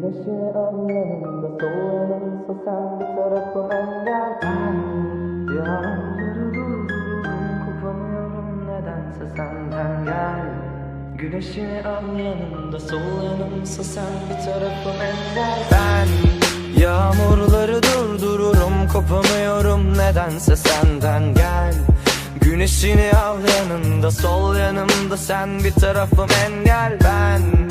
Güneşi al yanımda sol yanımsa sen bir tarafım engel Ben yağmurları durdururum kopamıyorum nedense senden gel. Güneşini al yanımda sol yanımsa sen bir tarafım engel Ben yağmurları durdururum kopamıyorum nedense senden gel. Güneşini al yanında sol yanımda sen bir tarafım engel ben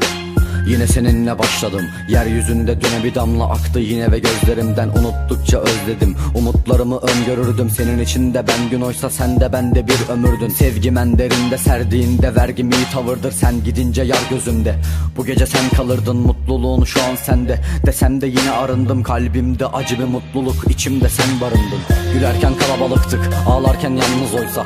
Yine seninle başladım. Yeryüzünde düne bir damla aktı yine ve gözlerimden Unuttukça özledim. Umutlarımı öngörürdüm Senin içinde. Ben gün oysa sen de bende bir ömürdün. Sevgimen derinde serdiğinde vergim iyi tavırdır. Sen gidince yar gözümde. Bu gece sen kalırdın mutluluğun şu an sende. Desem de yine arındım kalbimde acı bir mutluluk içimde sen barındın. Gülerken kalabalıktık ağlarken yalnız oysa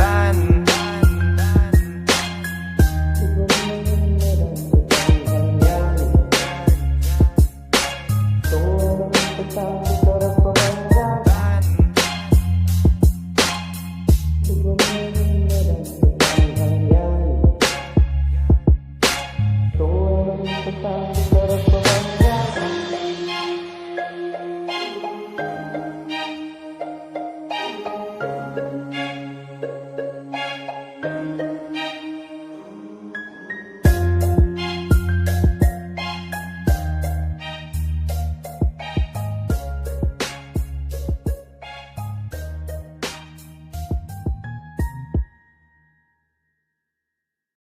Saraswati.